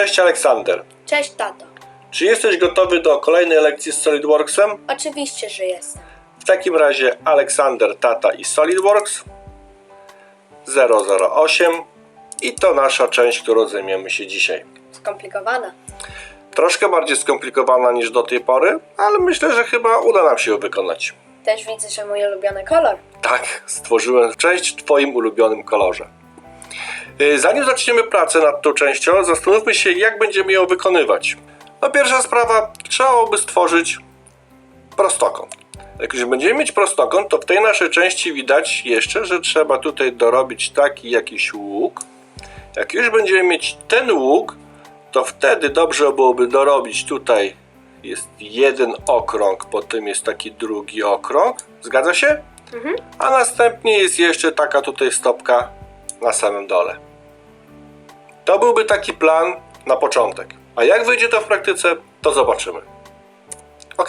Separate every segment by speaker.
Speaker 1: Cześć Aleksander.
Speaker 2: Cześć, tato.
Speaker 1: Czy jesteś gotowy do kolejnej lekcji z SolidWorksem?
Speaker 2: Oczywiście, że jestem.
Speaker 1: W takim razie Aleksander, Tata i SolidWorks 008 i to nasza część, którą zajmiemy się dzisiaj.
Speaker 2: Skomplikowana.
Speaker 1: Troszkę bardziej skomplikowana niż do tej pory, ale myślę, że chyba uda nam się ją wykonać.
Speaker 2: Też widzę, że mój ulubiony kolor.
Speaker 1: Tak, stworzyłem część w Twoim ulubionym kolorze. Yy, Zanim zaczniemy pracę nad tą częścią, zastanówmy się, jak będziemy ją wykonywać. No pierwsza sprawa, trzeba byłoby stworzyć prostokąt. Jak już będziemy mieć prostokąt, to w tej naszej części widać jeszcze, że trzeba tutaj dorobić taki jakiś łuk. Jak już będziemy mieć ten łuk, to wtedy dobrze byłoby dorobić tutaj jest jeden okrąg, potem jest taki drugi okrąg. Zgadza się? A następnie jest jeszcze taka tutaj stopka na samym dole. To byłby taki plan na początek. A jak wyjdzie to w praktyce, to zobaczymy. Ok?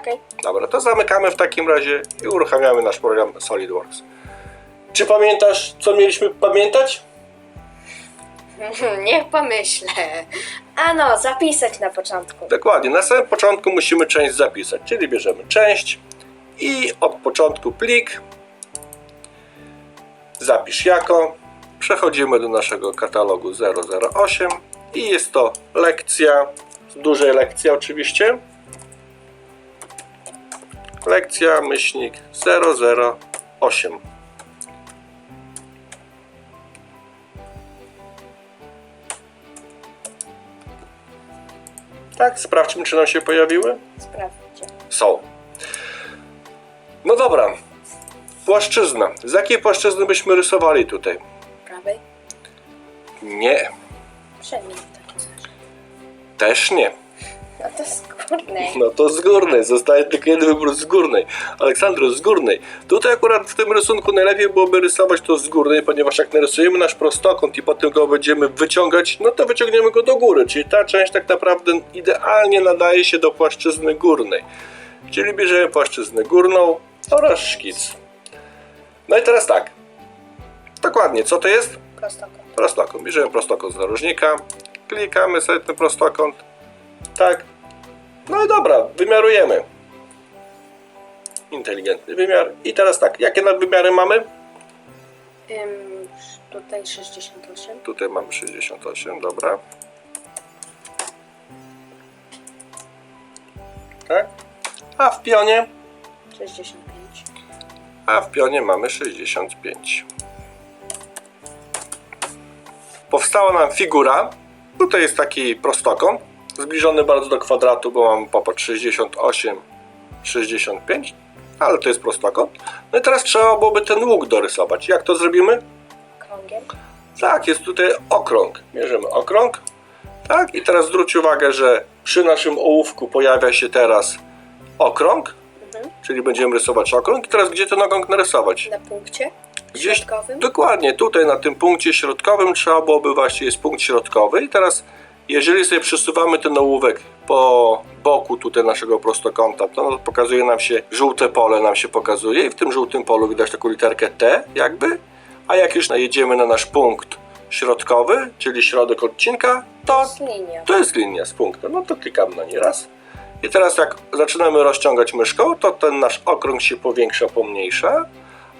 Speaker 2: Okej.
Speaker 1: Dobra, to zamykamy w takim razie i uruchamiamy nasz program SolidWorks. Czy pamiętasz, co mieliśmy pamiętać?
Speaker 2: Niech pomyślę. A no, zapisać na początku.
Speaker 1: Dokładnie, na samym początku musimy część zapisać, czyli bierzemy część i od początku plik, zapisz jako, przechodzimy do naszego katalogu 008 i jest to lekcja, dużej lekcja oczywiście, lekcja myślnik 008. Tak, sprawdźmy czy nam się pojawiły.
Speaker 2: Sprawdźcie.
Speaker 1: Są. No dobra. Płaszczyzna. Z jakiej płaszczyzny byśmy rysowali tutaj? Nie.
Speaker 2: Przedniej w takim razie.
Speaker 1: Też nie.
Speaker 2: No to z górnej.
Speaker 1: No to z górnej. Zostaje tylko jeden wybór z górnej. Aleksandro, z górnej. Tutaj akurat w tym rysunku najlepiej byłoby rysować to z górnej, ponieważ jak narysujemy nasz prostokąt i potem go będziemy wyciągać, no to wyciągniemy go do góry. Czyli ta część tak naprawdę idealnie nadaje się do płaszczyzny górnej. Czyli bierzemy płaszczyznę górną oraz szkic. No i teraz tak. Dokładnie, co to jest?
Speaker 2: Prostokąt.
Speaker 1: Prostokąt. Bierzemy prostokąt z narożnika, klikamy sobie ten prostokąt. Tak. No i dobra, wymiarujemy. Inteligentny wymiar. I teraz tak, jakie nadwymiary mamy?
Speaker 2: Ym, tutaj 68.
Speaker 1: Tutaj mamy 68, dobra. Tak. A w pionie?
Speaker 2: 65.
Speaker 1: A w pionie mamy 65. Powstała nam figura. Tutaj jest taki prostokąt, zbliżony bardzo do kwadratu, bo mamy popatrz 68, 65, ale to jest prostokąt. No i teraz trzeba byłoby ten łuk dorysować. Jak to zrobimy?
Speaker 2: Krągiem.
Speaker 1: Tak, jest tutaj okrąg. Mierzymy okrąg. Tak, i teraz zwróć uwagę, że przy naszym ołówku pojawia się teraz okrąg,
Speaker 2: Mhm.
Speaker 1: czyli będziemy rysować okrąg. I teraz gdzie ten okrąg narysować?
Speaker 2: Na punkcie
Speaker 1: Gdzieś
Speaker 2: środkowym.
Speaker 1: Dokładnie, tutaj na tym punkcie środkowym trzeba byłoby właśnie jest punkt środkowy i teraz jeżeli sobie przesuwamy ten ołówek po boku tutaj naszego prostokąta, to pokazuje nam się żółte pole nam się pokazuje i w tym żółtym polu widać taką literkę T jakby, a jak już najedziemy na nasz punkt środkowy, czyli środek odcinka, to
Speaker 2: Z linia.
Speaker 1: to jest linia z punktem, no to klikamy na nie raz. I teraz jak zaczynamy rozciągać myszką, to ten nasz okrąg się powiększa, pomniejsza,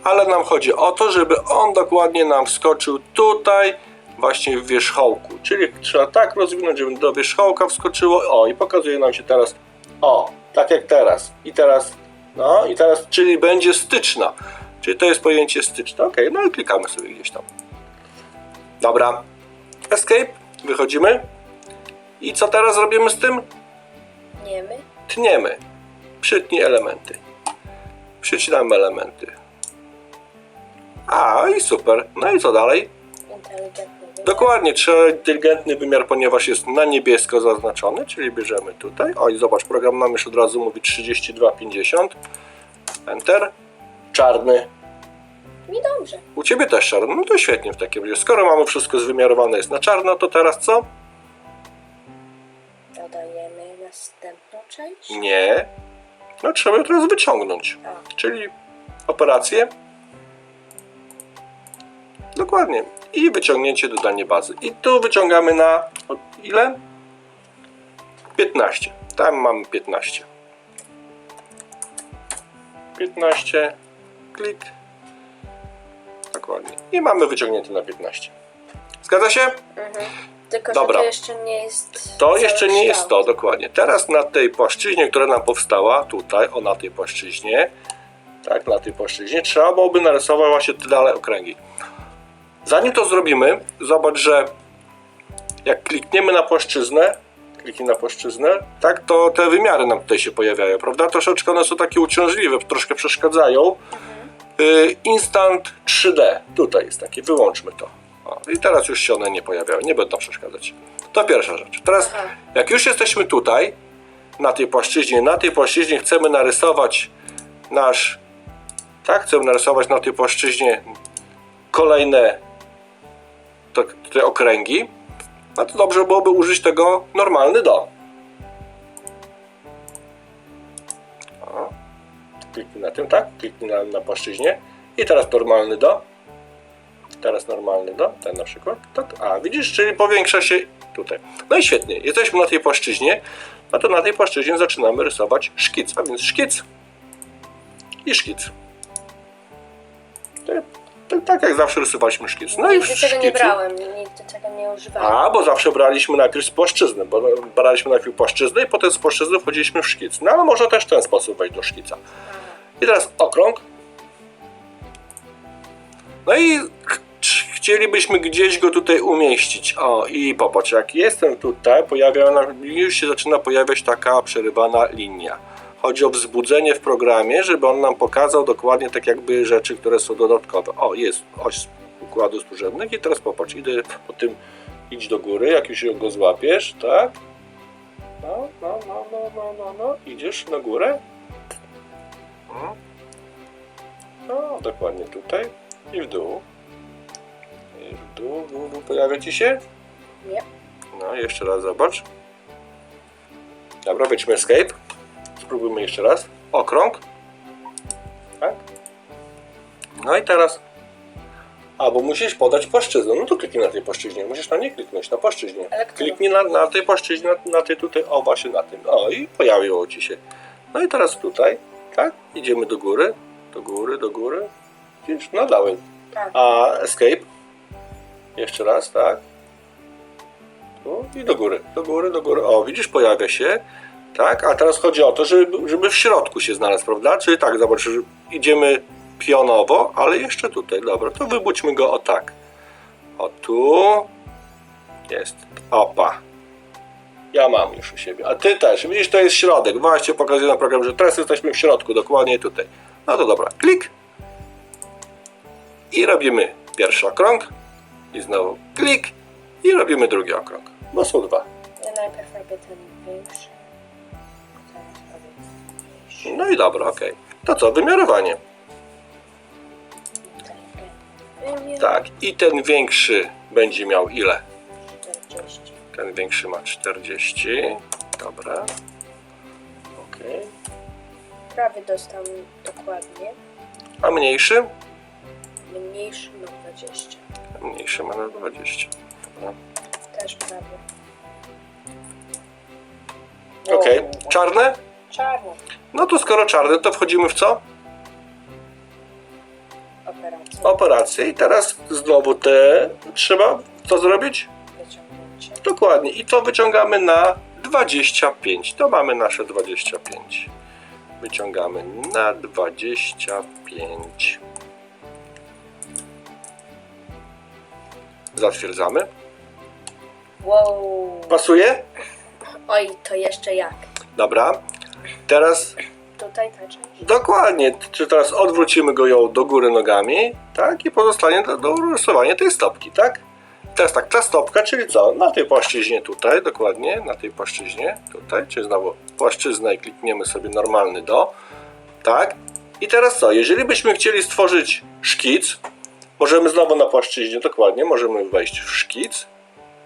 Speaker 1: ale nam chodzi o to, żeby on dokładnie nam wskoczył tutaj, właśnie w wierzchołku. Czyli trzeba tak rozwinąć, żeby do wierzchołka wskoczyło. O, i pokazuje nam się teraz, o, tak jak teraz. I teraz, no i teraz, czyli będzie styczna. Czyli to jest pojęcie styczne. Ok, no i klikamy sobie gdzieś tam. Dobra. Escape, wychodzimy. I co teraz robimy z tym?
Speaker 2: Niemy.
Speaker 1: Tniemy. Przytnij elementy. Przycinamy elementy. A, i super. No i co dalej?
Speaker 2: Inteligentny wymiar.
Speaker 1: Dokładnie, trzeba inteligentny wymiar, ponieważ jest na niebiesko zaznaczony, czyli bierzemy tutaj. O, i zobacz, program nam już od razu mówi 32,50. Enter. Czarny.
Speaker 2: Mi dobrze.
Speaker 1: U Ciebie też czarny. No to świetnie w takim razie. Skoro mamy wszystko zwymiarowane jest na czarno, to teraz co?
Speaker 2: Dodajemy następną część.
Speaker 1: Nie. No trzeba ją teraz wyciągnąć.
Speaker 2: A,
Speaker 1: czyli operację. Dokładnie. I wyciągnięcie, dodanie bazy. I tu wyciągamy na ile? 15. Tam mamy 15. 15. Klik. Dokładnie. I mamy wyciągnięty na 15. Zgadza się?
Speaker 2: Tylko,
Speaker 1: Dobra.
Speaker 2: że to jeszcze nie jest.
Speaker 1: To jeszcze nie jest to, dokładnie. Teraz na tej płaszczyźnie, która nam powstała, tutaj, o na tej płaszczyźnie, tak, na tej płaszczyźnie, trzeba byłoby narysować właśnie dalej okręgi. Zanim to zrobimy, zobacz, że jak klikniemy na płaszczyznę, kliknij na płaszczyznę, tak, to te wymiary nam tutaj się pojawiają, prawda? Troszeczkę one są takie uciążliwe, troszkę przeszkadzają. Y, Instant 3D, tutaj jest taki, wyłączmy to. O, I teraz już się one nie pojawiają, nie będą przeszkadzać. To pierwsza rzecz. Teraz,
Speaker 2: Aha.
Speaker 1: jak już jesteśmy tutaj, na tej płaszczyźnie, na tej płaszczyźnie chcemy narysować nasz, tak, chcemy narysować na tej płaszczyźnie kolejne te, te okręgi, no to dobrze byłoby użyć tego normalny do. O. Kliknij na tym, tak? Kliknij na, na płaszczyźnie. I teraz normalny do. Teraz normalny do, ten na przykład. Tak. A, widzisz, czyli powiększa się tutaj. No i świetnie, jesteśmy na tej płaszczyźnie. No to na tej płaszczyźnie zaczynamy rysować szkic, a więc szkic i szkic. To, tak jak zawsze rysowaliśmy szkic. No i w
Speaker 2: Nigdy tego nie
Speaker 1: szkicu-
Speaker 2: brałem, nigdy tego nie używałem.
Speaker 1: a, bo zawsze braliśmy najpierw z płaszczyzny, bo braliśmy najpierw płaszczyznę i potem z płaszczyzny wchodziliśmy w szkic. No ale można też w ten sposób wejść do szkica. I teraz okrąg. No i ch- ch- chcielibyśmy gdzieś go tutaj umieścić. O, i popatrz, jak jestem tutaj, pojawia już się zaczyna pojawiać taka przerywana linia. Chodzi o wzbudzenie w programie, żeby on nam pokazał dokładnie tak jakby rzeczy, które są dodatkowe. O, jest oś układu służebnych i teraz popatrz, idę po tym, idź do góry, jak już go złapiesz, tak? No, no, no, no, no, no, no. idziesz na górę. No. No, dokładnie tutaj i w dół. I w dół, w dół, w dół. Pojawia ci się?
Speaker 2: Nie.
Speaker 1: No, jeszcze raz zobacz. Dobra, wejdźmy escape. Spróbujmy jeszcze raz. Okrąg. Tak. No i teraz. A, bo musisz podać płaszczyznę. No to kliknij na tej płaszczyźnie. Musisz na nie kliknąć, na płaszczyźnie. Kliknij na, na tej płaszczyźnie, na, na tej tutaj, o właśnie na tym. O i pojawiło ci się. No i teraz tutaj, tak? Idziemy do góry, do góry, do góry. Widzisz? No dałem.
Speaker 2: Tak.
Speaker 1: A escape? Jeszcze raz, tak? Tu i do góry, do góry, do góry. O, widzisz, pojawia się. Tak, a teraz chodzi o to, żeby, żeby w środku się znalazł, prawda? Czyli tak, zobacz, idziemy pionowo, ale jeszcze tutaj. Dobra, to wybudźmy go o tak. O tu. Jest. Opa. Ja mam już u siebie. A ty też. Widzisz, to jest środek. Właśnie pokazuję na programie, że teraz jesteśmy w środku, dokładnie tutaj. No to dobra. Klik. I robimy pierwszy okrąg. I znowu klik. I robimy drugi okrąg. Bo są dwa.
Speaker 2: Ja najpierw robię ten większy.
Speaker 1: No i dobra, okej. To co? Wymiarowanie.
Speaker 2: Wymiar
Speaker 1: Tak. I ten większy będzie miał ile?
Speaker 2: 40.
Speaker 1: Ten większy ma 40. Dobra. Okej.
Speaker 2: Prawie dostał dokładnie.
Speaker 1: A mniejszy?
Speaker 2: Mniejszy ma 20.
Speaker 1: Mniejszy ma na 20. Dobra.
Speaker 2: Też prawie.
Speaker 1: Okej. Czarne?
Speaker 2: Czarny.
Speaker 1: No to skoro czarne, to wchodzimy w co?
Speaker 2: Operacja.
Speaker 1: Operację. I teraz znowu te trzeba co zrobić?
Speaker 2: Wyciągnięcie.
Speaker 1: Dokładnie. I to wyciągamy na 25. To mamy nasze 25. Wyciągamy na 25. Zatwierdzamy.
Speaker 2: Wow.
Speaker 1: Pasuje?
Speaker 2: Oj, to jeszcze jak?
Speaker 1: Dobra. Teraz
Speaker 2: Tutaj ta część.
Speaker 1: dokładnie, czy teraz odwrócimy go ją do góry nogami, tak? I pozostanie do, do rysowania tej stopki, tak? Teraz tak, ta stopka, czyli co? Na tej płaszczyźnie tutaj, dokładnie, na tej płaszczyźnie tutaj, czyli znowu płaszczyzna i klikniemy sobie normalny do, tak? I teraz co? Jeżeli byśmy chcieli stworzyć szkic, możemy znowu na płaszczyźnie, dokładnie, możemy wejść w szkic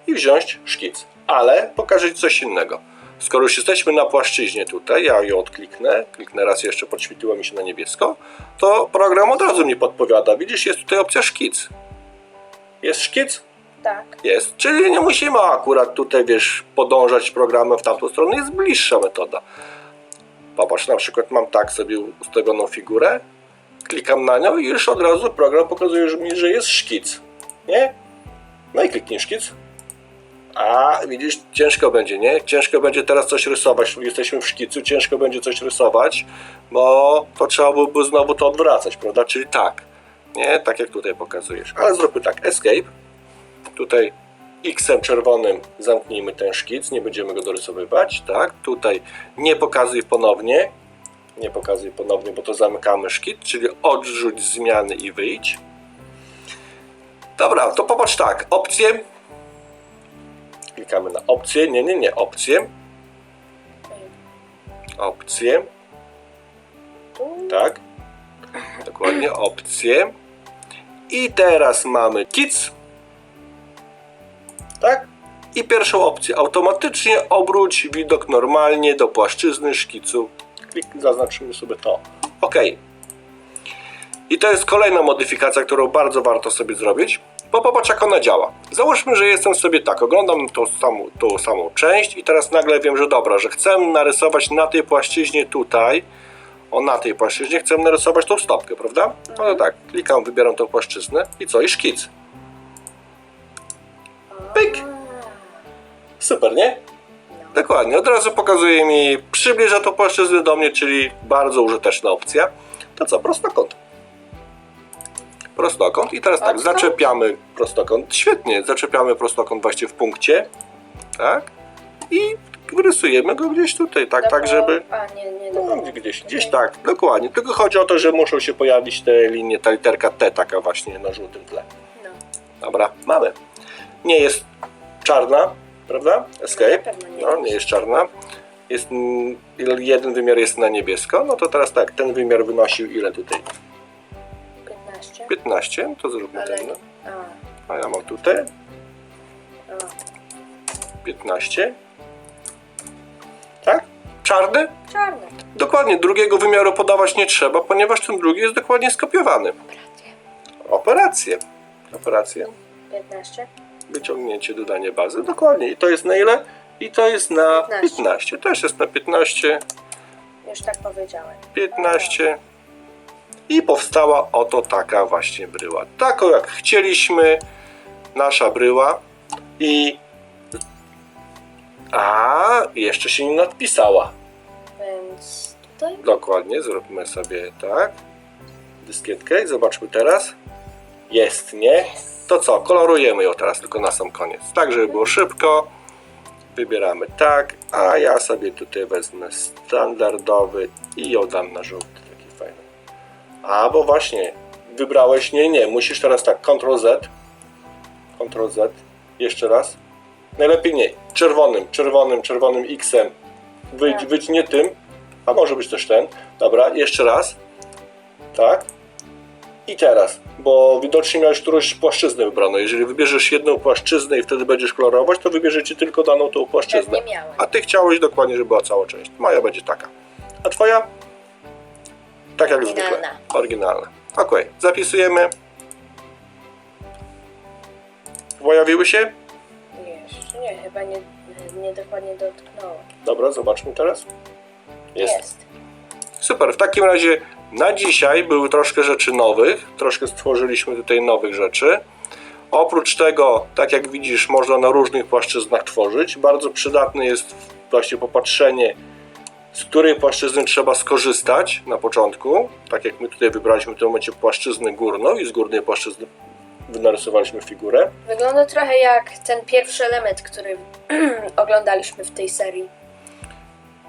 Speaker 1: i wziąć szkic. Ale pokażę Ci coś innego. Skoro już jesteśmy na płaszczyźnie tutaj, ja ją odkliknę, kliknę raz jeszcze, podświetliło mi się na niebiesko, to program od razu mi podpowiada. Widzisz, jest tutaj opcja szkic. Jest szkic?
Speaker 2: Tak.
Speaker 1: Jest. Czyli nie musimy akurat tutaj, wiesz, podążać programem w tamtą stronę. Jest bliższa metoda. Popatrz, na przykład mam tak sobie ustawioną figurę, klikam na nią i już od razu program pokazuje mi, że jest szkic. Nie? No i kliknij szkic. A, widzisz, ciężko będzie, nie? Ciężko będzie teraz coś rysować. Jesteśmy w szkicu, ciężko będzie coś rysować, bo to trzeba byłoby znowu to odwracać, prawda? Czyli tak, nie? Tak jak tutaj pokazujesz. Ale zróbmy tak, escape. Tutaj X-em czerwonym zamknijmy ten szkic, nie będziemy go dorysowywać, tak? Tutaj nie pokazuj ponownie, nie pokazuj ponownie, bo to zamykamy szkic, czyli odrzuć zmiany i wyjdź. Dobra, to popatrz tak, opcje. Klikamy na opcje, nie, nie, nie, opcje,
Speaker 2: Tu.
Speaker 1: tak? Dokładnie, opcje. I teraz mamy kic. Tak? I pierwszą opcję. Automatycznie obróć widok normalnie do płaszczyzny szkicu. Klik, zaznaczymy sobie to. OK. I to jest kolejna modyfikacja, którą bardzo warto sobie zrobić. Bo popatrz jak ona działa. Załóżmy, że jestem sobie tak, oglądam tą samą, tą samą część i teraz nagle wiem, że dobra, że chcę narysować na tej płaszczyźnie tutaj o na tej płaszczyźnie chcę narysować tą stopkę, prawda? No to tak, klikam, wybieram tą płaszczyznę i co? I szkic. Pyk. Super, nie?
Speaker 2: No.
Speaker 1: Dokładnie, od razu pokazuje mi, przybliża tą płaszczyznę do mnie, czyli bardzo użyteczna opcja. To co, prostokąt. Prostokąt i teraz tak, zaczepiamy prostokąt. Świetnie, zaczepiamy prostokąt właśnie w punkcie, tak? I rysujemy go gdzieś tutaj, tak, tak, żeby...
Speaker 2: A, nie, nie,
Speaker 1: No, gdzieś, gdzieś tak, dokładnie. Tylko chodzi o to, że muszą się pojawić te linie, ta literka T taka właśnie na żółtym tle.
Speaker 2: No.
Speaker 1: Dobra, mamy. Nie jest czarna, prawda? Escape. No,
Speaker 2: jest.
Speaker 1: nie jest czarna. Jest, jeden wymiar jest na niebiesko. No to teraz tak, ten wymiar wynosił ile tutaj?
Speaker 2: 15.
Speaker 1: 15, no to zróbmy
Speaker 2: Ale...
Speaker 1: ten. no.
Speaker 2: A,
Speaker 1: A ja mam tutaj
Speaker 2: a.
Speaker 1: 15. Tak? Czarny?
Speaker 2: Czarny.
Speaker 1: Dokładnie, drugiego wymiaru podawać nie trzeba, ponieważ ten drugi jest dokładnie skopiowany. Operacje. Operacje.
Speaker 2: 15.
Speaker 1: Wyciągnięcie, dodanie bazy. Dokładnie. I to jest na ile? I to jest na
Speaker 2: 15.
Speaker 1: 15. Też jest na 15.
Speaker 2: Już tak powiedziałem.
Speaker 1: 15. I powstała oto taka właśnie bryła. Taką jak chcieliśmy. Nasza bryła. I. A, jeszcze się nie nadpisała.
Speaker 2: Więc tutaj
Speaker 1: Dokładnie, zróbmy sobie tak. Dyskietkę i zobaczmy teraz. Jest, nie? To co, kolorujemy ją teraz tylko na sam koniec. Tak, żeby było szybko. Wybieramy tak, a ja sobie tutaj wezmę standardowy i ją dam na żółty. A, bo właśnie, wybrałeś, nie, nie, musisz teraz tak, Ctrl Z, Ctrl Z, jeszcze raz. Najlepiej nie, czerwonym, czerwonym, czerwonym X-em. Wyjdź,
Speaker 2: Tak.
Speaker 1: wyjdź nie tym, a może być też ten. Dobra, jeszcze raz. Tak. I teraz, bo widocznie miałeś którąś płaszczyznę wybraną. Jeżeli wybierzesz jedną płaszczyznę i wtedy będziesz kolorować, to wybierzecie tylko daną tą płaszczyznę. A ty chciałeś dokładnie, żeby była cała część. Moja będzie taka. A twoja? Tak jak zwykle.
Speaker 2: Oryginalna.
Speaker 1: Oryginalna. Okej, zapisujemy. Pojawiły się?
Speaker 2: Jeszcze nie, chyba nie, nie dokładnie dotknąłem.
Speaker 1: Dobra, zobaczmy teraz. Jest.
Speaker 2: Jest.
Speaker 1: Super, w takim razie na dzisiaj były troszkę rzeczy nowych, troszkę stworzyliśmy tutaj nowych rzeczy. Oprócz tego, tak jak widzisz, można na różnych płaszczyznach tworzyć. Bardzo przydatne jest właśnie popatrzenie, z której płaszczyzny trzeba skorzystać na początku. Tak jak my tutaj wybraliśmy w tym momencie płaszczyznę górną i z górnej płaszczyzny narysowaliśmy figurę.
Speaker 2: Wygląda trochę jak ten pierwszy element, który oglądaliśmy w tej serii.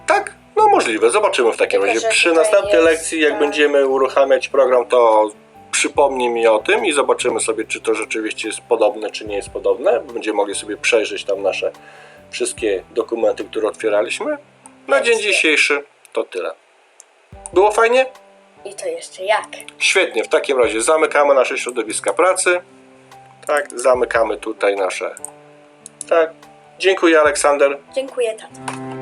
Speaker 1: Tak, no możliwe, zobaczymy w takim
Speaker 2: Tylko,
Speaker 1: razie. Przy następnej
Speaker 2: jest,
Speaker 1: lekcji, jak
Speaker 2: tak.
Speaker 1: będziemy uruchamiać program, to przypomnij mi o tym i zobaczymy sobie, czy to rzeczywiście jest podobne, czy nie jest podobne. Będziemy mogli sobie przejrzeć tam nasze wszystkie dokumenty, które otwieraliśmy. Na dzień dzisiejszy to tyle. Było fajnie?
Speaker 2: I to jeszcze jak.
Speaker 1: Świetnie, w takim razie zamykamy nasze środowiska pracy. Tak, zamykamy tutaj nasze. Tak. Dziękuję Aleksander.
Speaker 2: Dziękuję, tato.